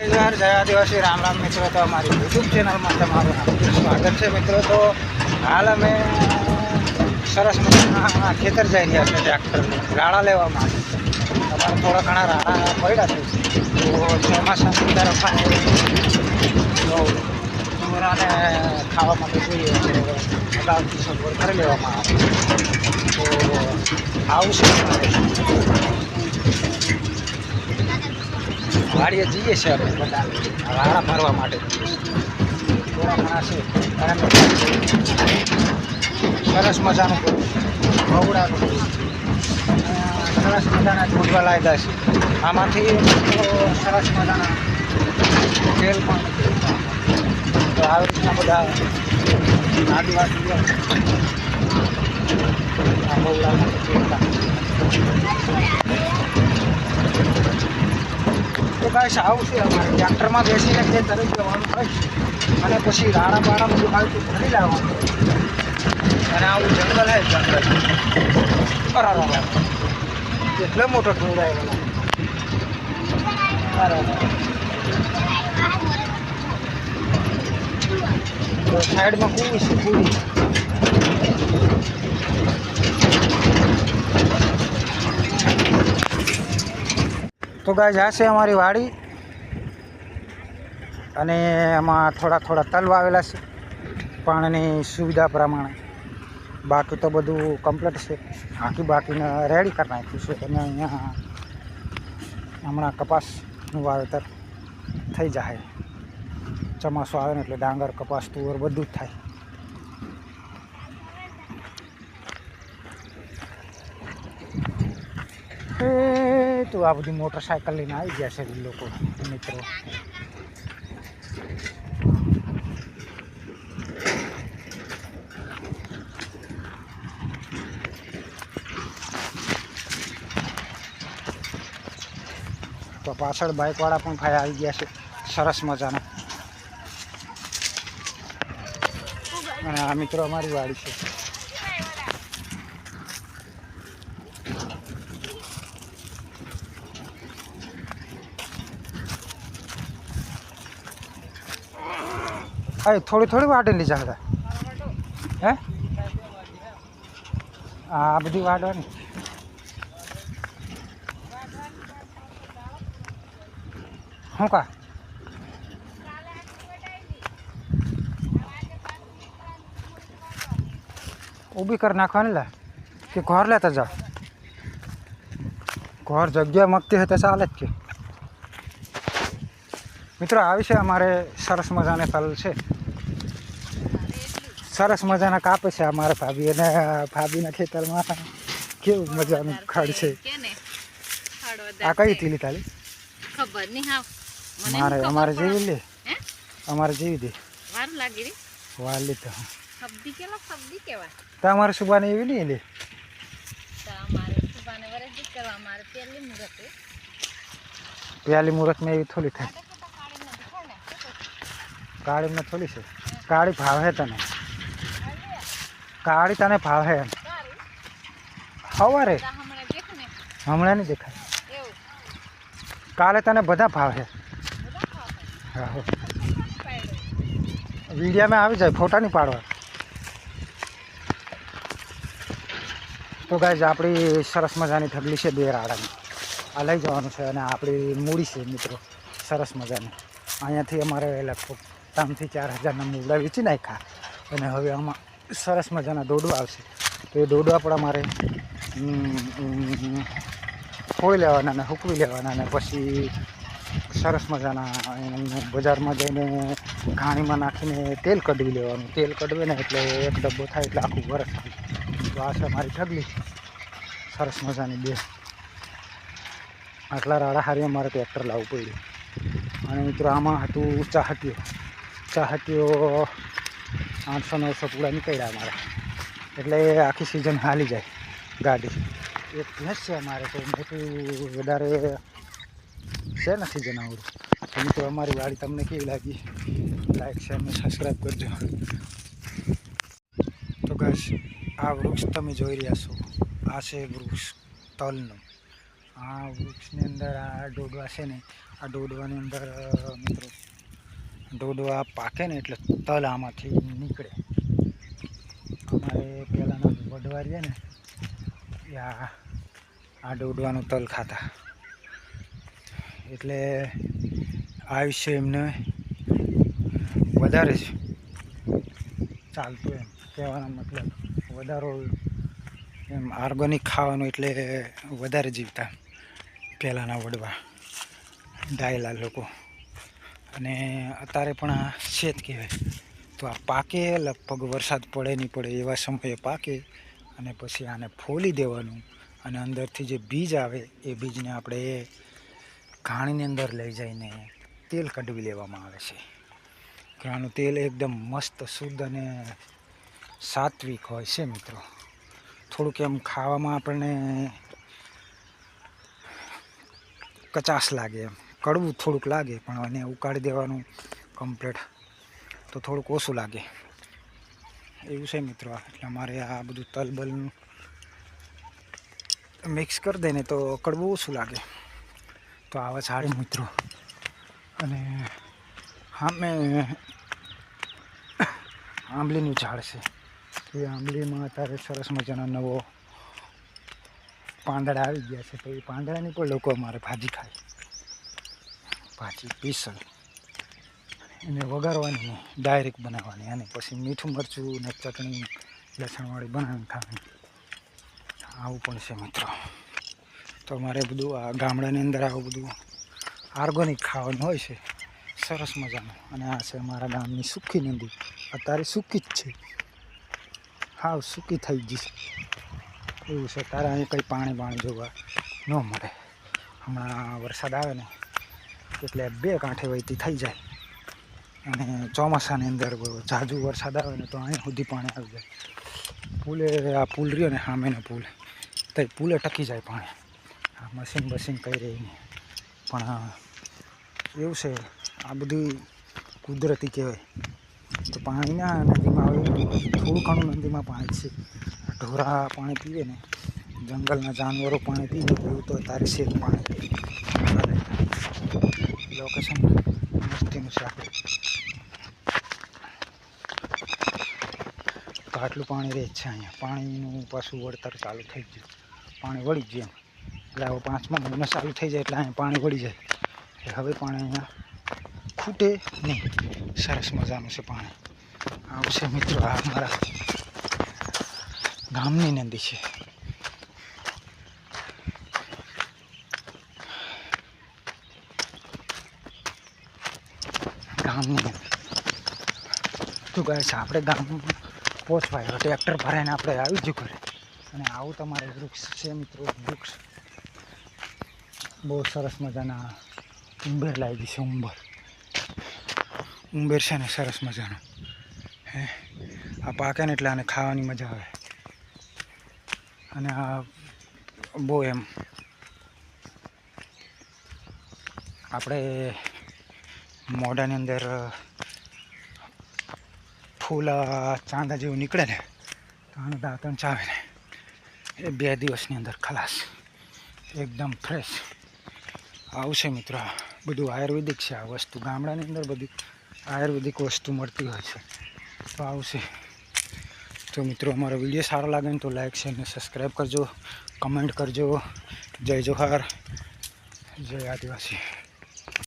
જય આદિવાસી, રામ રામ મિત્રો, તો અમારી યુટ્યુબ ચેનલમાં તમારું સ્વાગત છે મિત્રો. તો હાલ અમે સરસ મજાના ખેતર જઈ રહ્યા છે ટ્રેક્ટરને. રાડા લેવા માટે. તમારે થોડા ઘણા રાડા પડ્યા છે. તો ચોમાસાની તરફ ચોરાને ખાવા માટે જોઈએ અગાઉથી સગવડ કરી લેવામાં આવે. તો આવું છે. અમારે. વાડીએ જઈએ છીએ અમે બધા. વાળા મારવા માટે. થોડા ઘણા સરસ મજાનું ભવડાનું સરસ મજાના છોડવા લાગ્યા છે. આમાંથી સરસ મજાના તેલ પણ. તો આવી રીતના બધા આદિવાસીઓ. આ તેલના તો કાંઈ આવું છે અમારે ટ્રેક્ટરમાં બેસીને તે તરી જવાનું કહીશ અને પછી રાણા બાણા બધું હાલતું ભરી લાવવાનું. અને આવું જંગલ હે જંગલ. બરાબર. એટલો મોટો ઢોળાય બરાબર. સાઈડમાં કુવી છે, કૂવી. તો ગાય આ છે અમારી વાડી. અને એમાં થોડા થોડા તલ વાવેલા છે. પાણીની સુવિધા પ્રમાણે. બાકી તો બધું કમ્પ્લીટ છે. બાકી બાકીને રેડી કરી નાખ્યું છે. અને અહીંયા હમણાં કપાસનું વાવેતર થઈ જાય. ચોમાસું આવે ને એટલે ડાંગર, કપાસ, તુવર બધું જ થાય. એ તો આ બધી મોટરસાયકલ લઈને આવી ગયા છે લોકો, મિત્રો. તો પાછળ બાઇકવાળા પણ ભાઈ આવી ગયા છે. સરસ મજાના. અને આ મિત્રો અમારી વાડી છે. અરે, થોડી થોડી વાટેલી છે બધા હે? આ બધી વાટવાની શું કા? ઊભી કરી નાખવાની લે, કે ઘર લેતા જાઓ. ઘર જગ્યા મગતી હોય તો ચાલે જ કે. મિત્રો આવી છે અમારે સરસ મજાને ફલ છે. સરસ મજાના કાપે છે અમારા ભાભી અને ભાભીના ખેતરમાં. કેવું મજાનું ખડ છે. આ કઈ હતી તાલી ખબર નહીં મારે અમારે જેવી લે અમારે જેવી દે. વાર લાગી રી? વાલી તો તમારે કેલો સુબાને એવી નહીં લે? તો સુબાને વરજી કરવા અમારે પહેલી મુહૂર્ત. મેં મુહૂર્તમાં એવી થોડી થાય. કાળી મને થાય કાળી થોડી છે. કાળી ભાવે તને. કાળી તને ભાવે. એમ સવારે હમણાં નહીં દેખાય. કાલે તને બધા ભાવે. હા. વિડીયામાં આવી જાય, ફોટા નહીં પાડવા. તો ગાય આપણી સરસ મજાની ઢગલી છે બે રાડાની. આ લઈ જવાનું છે અને આપણી મૂડી છે મિત્રો. સરસ મજાની. અહીંયાથી અમારે લગભગ ત્રણથી ચાર હજારના મૂળા વેચી નાખ્યા. અને હવે આમાં સરસ મજાના દોડવા આવશે. તો એ દોડવા પણ અમારે ફોઈ લેવાના અને હૂકવી લેવાના અને પછી સરસ મજાના બજારમાં જઈને ઘાણીમાં નાખીને તેલ કઢવી લેવાનું. તેલ કઢવે ને એટલે એક ડબ્બો થાય એટલે આખું વરસ થાય. તો આ છે મારી ઢગલી. સરસ મજાની બે. આટલા રાડા હારી અમારે ટ્રેક્ટર લાવવું પડ્યું. અને મિત્રો, આમાં હતું ચાહટીઓ. ચાહટીઓ આઠસો નવસો પૂરા નીકળ્યા અમારા. એટલે આખી સિઝન હાલી જાય ગાડી. એક નથી અમારે તો મોટું વધારે છે નથી એમ તો અમારી વાડી તમને કેવી લાગી? લાઈક શેર અને સબસ્ક્રાઈબ કરજો. તો બસ આ વૃક્ષ તમે જોઈ રહ્યા છો. આ છે વૃક્ષ તલનું. આ વૃક્ષની અંદર આ ડોડવા છે ને, આ ડોડવાની અંદર મિત્રો ડોડવા પાકે ને એટલે તલ આમાંથી નીકળે. અમારે પહેલાંના વડવારીએ ને, એ આ ડોડવાનું તલ ખાતા. એટલે આયુષ્ય એમને વધારે છે. ચાલતું એમ, કહેવાનો મતલબ વધારો એમ ઓર્ગોનિક ખાવાનું એટલે વધારે જીવતા પહેલાંના વડવા ડાયેલા લોકો. અને અત્યારે પણ આ શેત કહેવાય. તો આ પાકે, લગભગ વરસાદ પડે નહીં પડે એવા સમયે પાકે અને પછી આને ફોલી દેવાનું અને અંદરથી જે બીજ આવે એ બીજને આપણે ઘાણીની અંદર લઈ જઈને તેલ કઢવી લેવામાં આવે છે. ઘણાનું તેલ એકદમ મસ્ત, શુદ્ધ અને સાત્વિક હોય છે મિત્રો. થોડુંક એમ ખાવામાં આપણને કચાશ લાગે એમ. કડવું થોડુંક લાગે, પણ એને ઉકાળી દેવાનું કમ્પ્લીટ તો થોડુંક ઓછું લાગે. એવું છે મિત્રો. એટલે અમારે આ બધું તલબલનું મિક્સ કરી દઈને તો કડવું ઓછું લાગે. તો આવા સારી મિત્રો. અને હા, મેં આંબલીનું ઝાડ છે. એ આંબલીમાં અત્યારે સરસ મજાનો નવો પાંદડા આવી ગયા છે. તો એ પાંદડાની પણ લોકો અમારે ભાજી ખાય. ભાજી પીસલ એને વઘારવાની ડાયરેક્ટ બનાવવાની. અને પછી મીઠું મરચું ને ચટણી, લસણવાળી બનાવીને ખાવાની. આવું પણ છે મિત્રો. તો અમારે બધું આ ગામડાની અંદર આવું બધું ઓર્ગોનિક ખાવાનું હોય છે. સરસ મજાનું. અને આ છે અમારા ગામની સુખી નદી. અત્યારે સૂકી જ છે. હાવ સૂકી થઈ છે. એવું છે. તારે અહીં કંઈ પાણી બાણી જોવા ન મળે. હમણાં વરસાદ આવે ને એટલે બે કાંઠે વહીતી થઈ જાય. અને ચોમાસાની અંદર ઝાઝુ વરસાદ આવે ને તો અહીં સુધી પાણી આવી જાય. પુલે આ પુલ રહ્યો ને સામેનો પુલ તો પુલે ટકી જાય પાણી. આ મશીન બસીન કહી રહી પણ એવું છે, આ બધું કુદરતી કહેવાય. તો પાણીના નદીમાં આવે થોડું ઘણું નદીમાં પાણી છે. ઢોરા પાણી પીવે ને, જંગલના જાનવરો પાણી પીવે એવું તો તારે જ પાણી. લોકેશન મસ્તીનું છે આપણે તો આટલું પાણી રહે છે અહીંયા. પાણીનું પાછું વળતર ચાલુ થઈ ગયું. પાણી વળી ગયું. એટલે હવે પાંચમા મહિનો ચાલુ થઈ જાય એટલે અહીંયા પાણી વળી જાય. એટલે હવે પાણી અહીંયા ખૂટે નહીં. સરસ મજાનું છે પાણી. આવશે મિત્રો આ અમારા ગામની નદી છે. ગામની શું કહે છે, આપણે ગામમાં પહોંચવાય ટ્રેક્ટર ભરાઈને આપણે આવી જ કરે અને આવું તમારે વૃક્ષ છે મિત્રો, વૃક્ષ. બહુ સરસ મજાના ઉંબેર લાગી છે, ઉંબર. ઉંબેર છે ને સરસ મજાનો. હે? આ પાકે ને એટલે આને ખાવાની મજા આવે. અને આ બહુ એમ. આપણે મોઢાની અંદર ફૂલ ચાંદા જેવું નીકળે ને, તો આનું દાંતણ ચાવે ને. એ બે દિવસની અંદર ખલાસ, એકદમ ફ્રેશ આવશે મિત્રો, બધું આયુર્વેદિક છે આ વસ્તુ. ગામડાની અંદર બધી આયુર્વેદિક વસ્તુ મળતી હોય છે. તો આવશે. તો મિત્રો, અમારો વીડિયો સારો લાગે ને તો લાઈક છે અને સબસ્ક્રાઈબ કરજો કમેન્ટ કરજો. જય જોહાર. જય આદિવાસી.